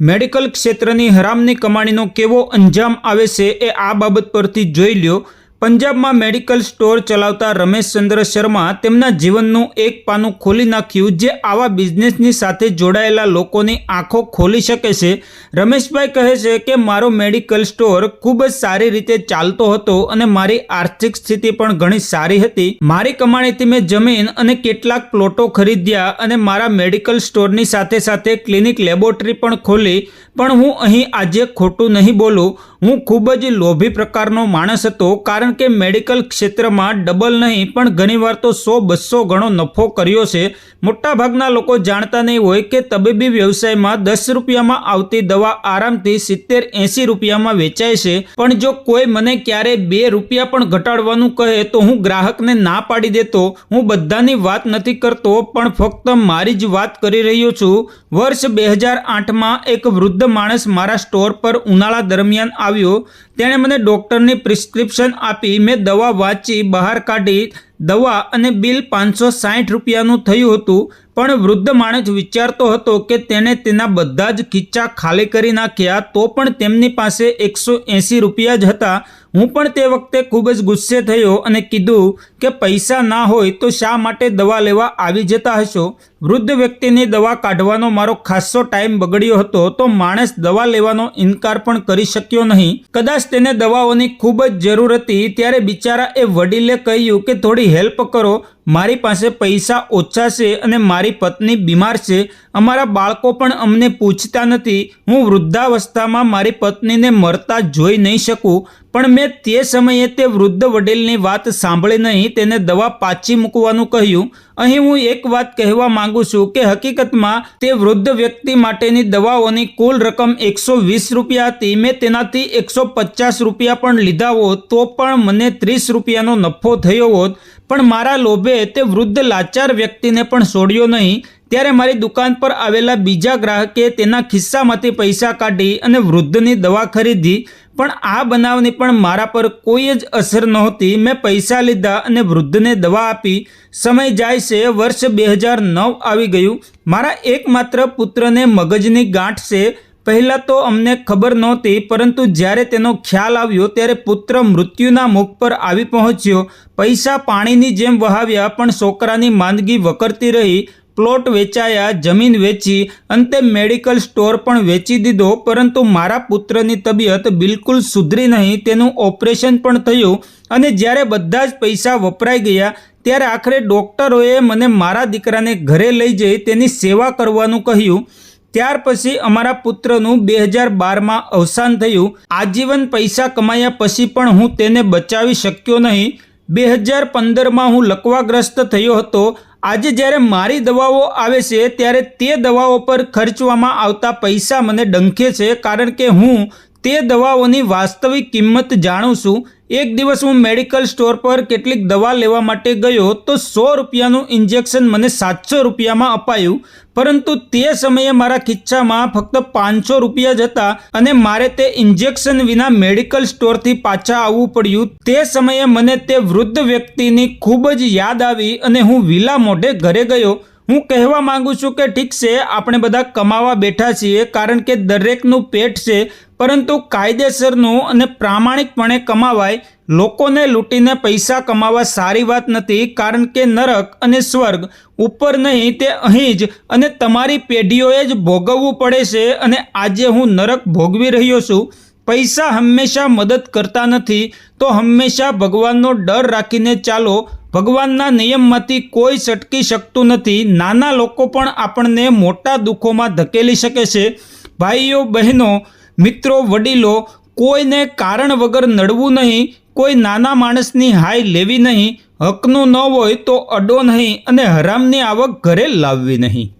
Medical ક્ષેત્રની હરામની કમાણીનો કેવો અંજામ આવે છે એ આ બાબત પરથી જોઈ લ્યો. પંજાબમાં મેડિકલ સ્ટોર ચલાવતા રમેશચંદ્ર શર્મા તેમના જીવનનું એક પાનું ખોલી નાખ્યું જે આવા બિઝનેસની સાથે જોડાયેલા લોકોની આંખો ખોલી શકે છે. રમેશભાઈ કહે છે કે, મારો મેડિકલ સ્ટોર ખૂબ જ સારી રીતે ચાલતો હતો અને મારી આર્થિક સ્થિતિ પણ ઘણી સારી હતી. મારી કમાણીથી મેં જમીન અને કેટલાક પ્લોટો ખરીદ્યા અને મારા મેડિકલ સ્ટોરની સાથે સાથે ક્લિનિક લેબોરેટરી પણ ખોલી. પણ હું અહીં આજે ખોટું નહીં બોલું. હું ખૂબ જ લોભી પ્રકારનો માણસ હતો, કારણ કે મેડિકલ ક્ષેત્રમાં ડબલ નહીં, પણ ઘણીવાર તો સો બસો ગણો નફો કર્યો છે. મોટાભાગના લોકો જાણતા નહીં હોય કે તબીબી વ્યવસાયમાં દસ રૂપિયામાં આવતી દવા આરામથી સિત્તેર, એંસી રૂપિયામાં વેચાય છે. પણ જો કોઈ મને ક્યારે બે રૂપિયા પણ ઘટાડવાનું કહે, તો હું ગ્રાહકને ના પાડી દેતો. હું બધાની વાત નથી કરતો, પણ ફક્ત મારી જ વાત કરી રહ્યો છું. વર્ષ બે હજાર આઠમાં એક વૃદ્ધ માણસ મારા સ્ટોર પર ઉનાળા દરમિયાન આવ્યો. તેણે મને ડૉક્ટરની પ્રિસ્ક્રિપ્શન આપી મેં દવા વાંચી બહાર કાઢી દવા અને બિલ પાંચસો સાઠ રૂપિયાનું થયું હતું, પણ વૃદ્ધ માણસ વિચારતો હતો કે તેણે તેના બધા જ ખીચ્ચા ખાલી કરી નાખ્યા તો પણ તેમની પાસે એકસો એંસી રૂપિયા જ હતા. હું પણ તે વખતે ખૂબ જ ગુસ્સે થયો અને કીધું કે પૈસા ના હોય તો શા માટે દવા લેવા આવી જતા હશો? વૃદ્ધ વ્યક્તિની દવા કાઢવાનો મારો ખાસ્સો ટાઈમ બગડ્યો હતો તો માણસ દવા લેવાનો ઇનકાર પણ કરી શક્યો નહીં. કદાચ તેને દવાઓની ખૂબ જ જરૂર હતી, ત્યારે બિચારા એ વડીલે કહ્યું કે થોડી હેલ્પ કરો, મારી પાસે પૈસા ઓછા છે અને મારી પત્ની બીમાર છે, અમારા બાળકો પણ અમને પૂછતા નથી, હું વૃદ્ધાવસ્થામાં મારી પત્નીને મરતા જોઈ નહીં શકું, પણ મેં તે સમયે તે વૃદ્ધ વડીલની વાત સાંભળી નહીં, તેને દવા પાછી મૂકવાનું કહ્યું. અહીં હું એક વાત કહેવા માંગુ છું કે હકીકતમાં તે વૃદ્ધ વ્યક્તિ માટેની દવાઓની કુલ રકમ એકસો વીસ રૂપિયા હતી, મેં તેનાથી એકસો પચાસ રૂપિયા પણ લીધા હોત, તો પણ મને ત્રીસ રૂપિયાનો નફો થયો હોત. પણ મારા લોભે તે વૃદ્ધ લાચાર વ્યક્તિને પણ છોડ્યો નહીં. ત્યારે મારી દુકાન પર આવેલા બીજા ગ્રાહકે તેના ખિસ્સામાંથી પૈસા કાઢી અને વૃદ્ધની દવા ખરીદી. પણ આ બનાવની પણ મારા પર કોઈ જ અસર નહોતી. મેં પૈસા લીધા અને વૃદ્ધને દવા આપી. સમય જાય છે, વર્ષ બે હજાર નવ આવી ગયું. મારા એકમાત્ર પુત્રને મગજની ગાંઠ છે. પહેલાં તો અમને ખબર નહોતી, પરંતુ જ્યારે તેનો ખ્યાલ આવ્યો ત્યારે પુત્ર મૃત્યુના મુખ પર આવી પહોંચ્યો. પૈસા પાણીની જેમ વહાવ્યા, પણ છોકરાની માંદગી વકરતી રહી. પ્લોટ વેચાયા, જમીન વેચી, અંતે મેડિકલ સ્ટોર પણ વેચી દીધો, પરંતુ મારા પુત્રની તબિયત બિલકુલ સુધરી નહીં, તેનું ઓપરેશન પણ થયું. અને જ્યારે બધા જ પૈસા વપરાઈ ગયા, ત્યારે આખરે ડૉક્ટરોએ મને મારા દીકરાને ઘરે લઈ જઈ તેની સેવા કરવાનું કહ્યું. ત્યાર પછી અમારા પુત્રનું બે હજાર બારમાં અવસાન થયું. આજીવન પૈસા કમાયા પછી પણ હું તેને બચાવી શક્યો નહીં. બે હજાર પંદરમાં હું લકવાગ્રસ્ત થયો હતો. આજે જ્યારે મારી દવાઓ આવે છે, ત્યારે તે દવાઓ પર ખર્ચવામાં આવતા પૈસા મને ડંખે છે, કારણ કે હું તે દવાઓની વાસ્તવિક કિંમત જાણું છું. એક દિવસ હું મેડિકલ સ્ટોર પર કેટલીક દવા લેવા માટે ગયો તો સો રૂપિયાનું ઇન્જેક્શન મને સાતસો રૂપિયામાં અપાયું. પરંતુ તે સમયે મારા ખિસ્સામાં ફક્ત પાંચસો રૂપિયા જ હતા અને મારે તે ઇન્જેક્શન વિના મેડિકલ સ્ટોરથી પાછા આવવું પડ્યું. તે સમયે મને તે વૃદ્ધ વ્યક્તિની ખૂબ જ યાદ આવી અને હું વિલા મોઢે ઘરે ગયો. હું કહેવા માંગુ છું કે ઠીક છે, આપણે બધા કમાવા બેઠા છીએ કારણ કે દરેકનું પેટ છે, પરંતુ કાયદેસરનું અને પ્રામાણિકપણે કમાવાય, લોકોને લૂંટીને પૈસા કમાવા સારી વાત નથી કારણ કે નરક અને સ્વર્ગ ઉપર નહીં, તે અહીં જ અને તમારી પેઢીઓએ જ ભોગવવું પડે છે અને આજે હું નરક ભોગવી રહ્યો છું. પૈસા હંમેશા મદદ કરતા નથી, તો હંમેશા ભગવાનનો ડર રાખીને ચાલો ભગવાનના નિયમમાંથી કોઈ સટકી શકતું નથી. નાના લોકો પણ આપણને મોટા દુઃખોમાં ધકેલી શકે છે. ભાઈઓ, બહેનો, મિત્રો, વડીલો, કોઈને કારણ વગર નડવું નહીં, કોઈ નાના માણસની હાય લેવી નહીં, હકનું ન હોય તો અડો નહીં અને હરામની આવક ઘરે લાવવી નહીં.